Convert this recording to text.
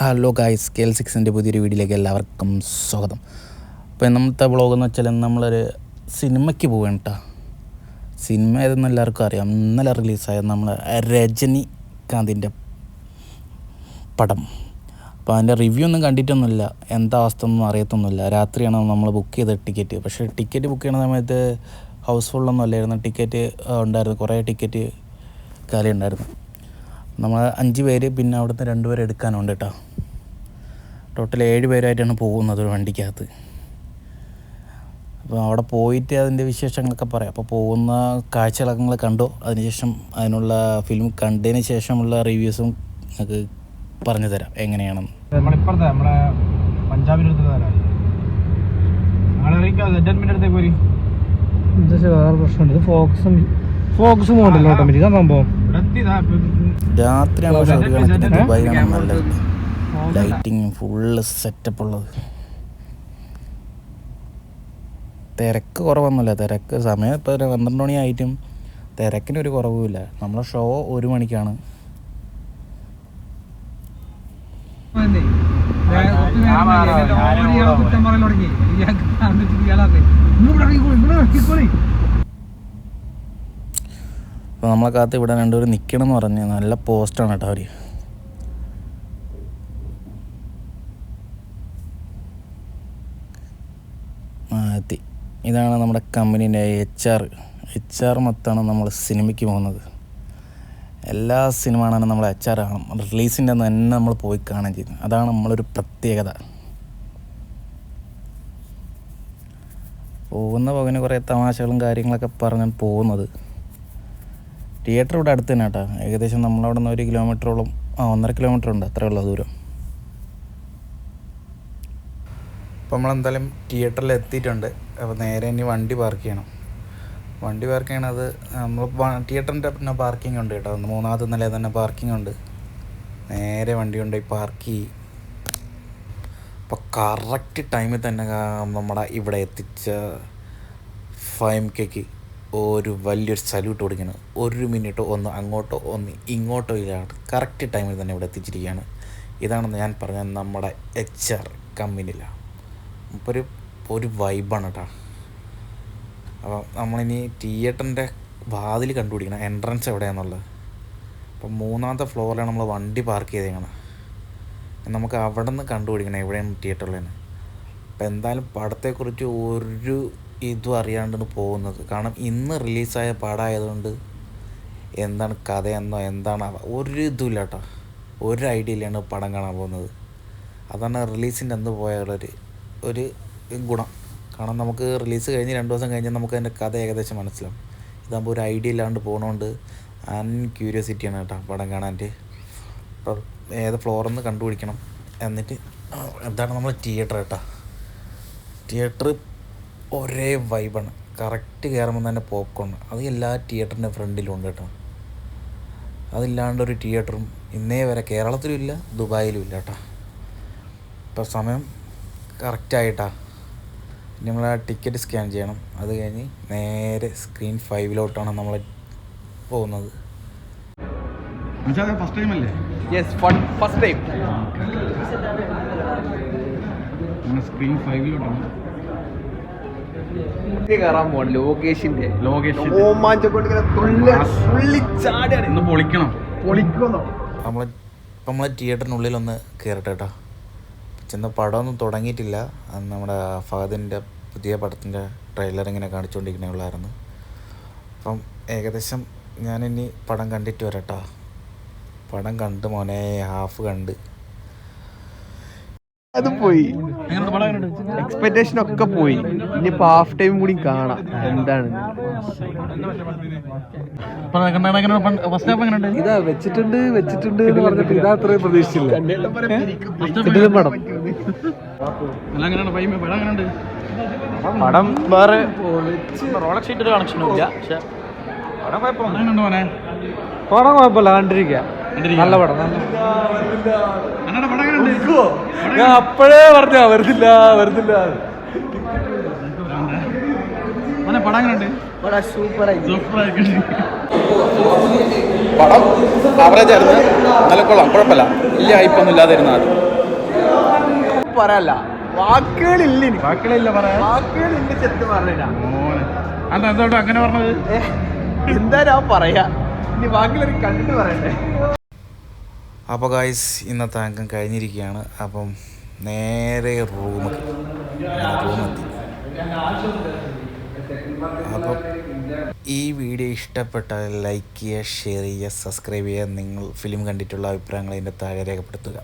Hello guys K സിക്സിന്റെ പുതിയൊരു വീഡിയോയിലേക്ക് എല്ലാവർക്കും സ്വാഗതം. അപ്പോൾ ഇന്നത്തെ വ്ളോഗ് എന്ന് വെച്ചാൽ നമ്മളൊരു സിനിമയ്ക്ക് പോവുകയാണ് കേട്ടോ സിനിമ ഏതെന്ന് എല്ലാവർക്കും അറിയാം. ഇന്നലെ റിലീസായ നമ്മൾ രജനികാന്തിന്റെ പടം. അപ്പോൾ അതിന്റെ റിവ്യൂ ഒന്നും കണ്ടിട്ടൊന്നുമില്ല. എന്താ അവസ്ഥ ഒന്നും അറിയത്തൊന്നുമില്ല. രാത്രിയാണ് നമ്മൾ ബുക്ക് ചെയ്ത ടിക്കറ്റ് പക്ഷേ ടിക്കറ്റ് ബുക്ക് ചെയ്യുന്ന സമയത്ത് ഹൗസ്ഫുള്ളൊന്നും അല്ലായിരുന്നു. ടിക്കറ്റ് ഉണ്ടായിരുന്നു. കുറേ ടിക്കറ്റ് കാലുണ്ടായിരുന്നു നമ്മൾ അഞ്ച് പേര് പിന്നെ അവിടുന്ന് രണ്ട് പേര് എടുക്കാനുണ്ട് കേട്ടോ ടോട്ടൽ ഏഴ് പേരായിട്ടാണ് പോകുന്നത് ഒരു വണ്ടിക്കകത്ത്. അപ്പോൾ അവിടെ പോയിട്ട് അതിന്റെ വിശേഷങ്ങളൊക്കെ പറയാം. അപ്പോൾ പോകുന്ന കാഴ്ചകളൊക്കെ നിങ്ങൾ കണ്ടോ. അതിനുശേഷം അതിനുള്ള ഫിലിം കണ്ടതിന് ശേഷമുള്ള റിവ്യൂസും നിങ്ങൾക്ക് പറഞ്ഞു തരാം. എങ്ങനെയാണെന്ന്. നമ്മളിപ്പുറത്തെ നമ്മളെ പഞ്ചാബിന്റെ അടുത്ത് തരാം ഞങ്ങളിറങ്ങിക്കോ സെറ്റൽമെന്റ് പോരി. ഇത് വേറെ പ്രശ്നമുണ്ട്. ഇത് ഫോക്സും ഫോക്സ് മോഡൽ ഓട്ടോമാറ്റിക്. സംഭവം. രാത്രിയാണ് ദുബായിലാണ് നല്ലത്? ലൈറ്റിങ് ഫുള്ള് സെറ്റപ്പ് ഉള്ളത്. തിരക്ക് കുറവൊന്നുമില്ല. തിരക്ക് സമയം ഇപ്പോൾ ഒരു പന്ത്രണ്ട് മണിയായിട്ടും തിരക്കിനൊരു കുറവുമില്ല. നമ്മളെ ഷോ ഒരു മണിക്കാണ്. അപ്പോൾ നമ്മളെ കാത്ത് ഇവിടെ രണ്ടുപേരും നിൽക്കണം എന്ന് പറഞ്ഞ് നല്ല പോസ്റ്റാണ് കേട്ടോ അവർ ആ ഇതാണ് നമ്മുടെ കമ്പനീന്റെ എച്ച് ആർ എച്ച് ആർ മൊത്തമാണ് നമ്മൾ സിനിമയ്ക്ക് പോകുന്നത്. എല്ലാ സിനിമ ആണെങ്കിലും നമ്മൾ എച്ച് ആർ കാണും. റിലീസിന്റെ തന്നെ നമ്മൾ പോയി കാണുകയും ചെയ്യുന്നത് അതാണ് നമ്മളൊരു പ്രത്യേകത. പോകുന്ന പോകിന് കുറേ തമാശകളും കാര്യങ്ങളൊക്കെ പറഞ്ഞാണ് പോകുന്നത്. തിയേറ്റർ ഇവിടെ അടുത്ത് തന്നെ കേട്ടോ. ഏകദേശം നമ്മളവിടെ നിന്ന് ഒരു കിലോമീറ്ററോളം ആ ഒന്നര കിലോമീറ്റർ ഉണ്ട്. അത്രയുള്ള ദൂരം. അപ്പോൾ നമ്മളെന്തായാലും തിയേറ്ററിൽ എത്തിയിട്ടുണ്ട്. അപ്പോൾ നേരെ ഇനി വണ്ടി പാർക്ക് ചെയ്യണം. വണ്ടി പാർക്ക് ചെയ്യണത് നമ്മൾ തിയേറ്ററിന്റെ പിന്നെ പാർക്കിംഗ് ഉണ്ട് കേട്ടോ. മൂന്നാമത്തെ നില തന്നെ പാർക്കിംഗ് ഉണ്ട്. നേരെ വണ്ടി കൊണ്ടുപോയി പാർക്ക് ചെയ്യും. അപ്പോൾ കറക്റ്റ് ടൈമിൽ തന്നെ നമ്മുടെ ഇവിടെ എത്തിച്ച ഫൈം കെക്ക് ഒരു വലിയൊരു സല്യൂട്ട് കൊടുക്കണം. ഒരു മിനിറ്റോ ഒന്ന് അങ്ങോട്ടോ ഒന്ന് ഇങ്ങോട്ടോ ഇല്ലാണ്ട് കറക്റ്റ് ടൈമിൽ തന്നെ ഇവിടെ എത്തിച്ചിരിക്കുകയാണ്. ഇതാണെന്ന് ഞാൻ പറഞ്ഞ നമ്മുടെ എച്ച് ആർ കമ്പനിയിലാണ് ഇപ്പോൾ ഒരു വൈബാണ് കേട്ടോ അപ്പോൾ നമ്മളിനി തിയേറ്ററിന്റെ വാതിൽ കണ്ടുപിടിക്കണം. എൻട്രൻസ് എവിടെയാണെന്നുള്ളത് അപ്പം മൂന്നാമത്തെ ഫ്ലോറിലാണ് നമ്മൾ വണ്ടി പാർക്ക് ചെയ്തേക്കണം. നമുക്ക് അവിടെ നിന്ന് കണ്ടുപിടിക്കണം എവിടെയാണ് തിയേറ്ററിലെന്ന് അപ്പം എന്തായാലും പടത്തെക്കുറിച്ച് ഒരു ഇതും അറിയാണ്ടാണ് പോകുന്നത്. കാരണം ഇന്ന് റിലീസായ പടമായതുകൊണ്ട് എന്താണ് കഥ എന്നോ എന്താണ് ഒരു ഇതുമില്ല കേട്ടോ ഒരു ഐഡിയ ഇല്ലാണ് പടം കാണാൻ പോകുന്നത്. അതാണ് റിലീസിന്റെ അന്ന് പോയുള്ളൊരു ഒരു ഗുണം. കാരണം നമുക്ക് റിലീസ് കഴിഞ്ഞ് രണ്ട് ദിവസം കഴിഞ്ഞാൽ നമുക്ക് അതിന്റെ കഥ ഏകദേശം മനസ്സിലാവും. ഇതാകുമ്പോൾ ഒരു ഐഡിയ ഇല്ലാണ്ട് പോകണോണ്ട് അൻ ക്യൂരിയോസിറ്റിയാണ് കേട്ടോ പടം കാണാന്റെ അപ്പോൾ ഏത് ഫ്ലോറെന്ന് കണ്ടുപിടിക്കണം എന്നിട്ട് എന്താണ് നമ്മൾ തിയേറ്റർ കേട്ടോ. തിയേറ്റർ ഒരേ വൈബാണ് കറക്റ്റ് കയറുമ്പോൾ തന്നെ പോപ്കോൺ അത് എല്ലാ തിയേറ്ററിന്റെ ഫ്രണ്ടിലും ഉണ്ട് കേട്ടോ. അതില്ലാണ്ടൊരു തിയേറ്ററും ഇന്നേ വരെ കേരളത്തിലും ഇല്ല ദുബായിലും ഇല്ല കേട്ടോ. ഇപ്പോൾ സമയം കറക്റ്റായിട്ടാ. ഇനി നമ്മൾ ആ ടിക്കറ്റ് സ്കാൻ ചെയ്യണം. അത് കഴിഞ്ഞ് നേരെ സ്ക്രീൻ ഫൈവിലോട്ടാണ് നമ്മൾ പോകുന്നത്. ഫസ്റ്റ് ടൈം അല്ലേ? യെസ് ഫസ്റ്റ് ടൈം സ്ക്രീൻ ഫൈവിലോട്ടാണ് കയറാൻ പോവാണ് ലോകേഷിന്റെ. ലോകേഷ് രോമാഞ്ചം കൊണ്ട് ഇങ്ങനെ തുള്ളി തുള്ളി ചാടിയാണ്. ഇന്ന് പൊളിക്കണം. പൊളിക്കുന്നോ നമ്മൾ ഇപ്പം നമ്മൾ തിയേറ്ററിനുള്ളിലൊന്ന് കയറട്ടെ കേട്ടോ ചെന്ന പടമൊന്നും തുടങ്ങിയിട്ടില്ല. അന്ന് നമ്മുടെ ഫഹദിന്റെ പുതിയ പടത്തിന്റെ ട്രെയിലർ ഇങ്ങനെ കാണിച്ചുകൊണ്ടിരിക്കണേ ഉള്ളായിരുന്നു. അപ്പം ഏകദേശം ഞാനിനി പടം കണ്ടിട്ട് വരട്ടോ. പടം കണ്ട് മോനെ ഹാഫ് കണ്ട്. അത് പോയി. എങ്ങനെയുണ്ട് പടം എങ്ങനെയുണ്ട് എക്സ്പെക്ടേഷൻ ഒക്കെ പോയി. ഇനിയിപ്പോ ഹാഫ് ടൈം കൂടി കാണാം. എന്താണ്? ഇതാ വെച്ചിട്ടുണ്ട് വെച്ചിട്ടുണ്ട് എന്ന് പറഞ്ഞിട്ട് ഇതാ അത്രയും പ്രതീക്ഷിച്ചില്ല. ഇതിലും പടം. പടം വേറെ കണക്ഷനും ഇല്ല പക്ഷെ പടം കുഴപ്പമൊന്നും കുഴപ്പമില്ല കണ്ടിരിക്കുക നല്ല പടം നല്ല ഞാൻ അപ്പോഴേ പറഞ്ഞ വരുന്നില്ല വരുന്നില്ല. പടം പടം ആവറേജ് ആയിരുന്നു. നല്ല കൊള്ളാം കുഴപ്പമില്ല. വലിയ ഹൈപ്പൊന്നും ഇല്ലാതിരുന്നാലും പറയല്ല. വാക്കുകളില്ല വാക്കുകളില്ല ബാക്കിയുള്ള പറയാ വാക്കുകളില്ല ചെത്ത് പറഞ്ഞില്ല. മോനെ. അതെന്താ എന്തോട്ടോ അങ്ങനെ പറഞ്ഞത്? എന്താ ഞാൻ പറയാ? ഇനി വാക്കിലൊരു കണ്ടിട്ട് പറയണ്ടേ? അപ്പോൾ ഗായ്സ് ഇന്നത്തെ അംഗം കഴിഞ്ഞിരിക്കുകയാണ്. അപ്പം നേരെ റൂമിൽ റൂമെത്തി അപ്പം ഈ വീഡിയോ ഇഷ്ടപ്പെട്ടാൽ ലൈക്ക് ചെയ്യുക ഷെയർ ചെയ്യുക സബ്സ്ക്രൈബ് ചെയ്യുക. നിങ്ങൾ ഫിലിം കണ്ടിട്ടുള്ള അഭിപ്രായങ്ങൾ അതിന്റെ താഴെ രേഖപ്പെടുത്തുക.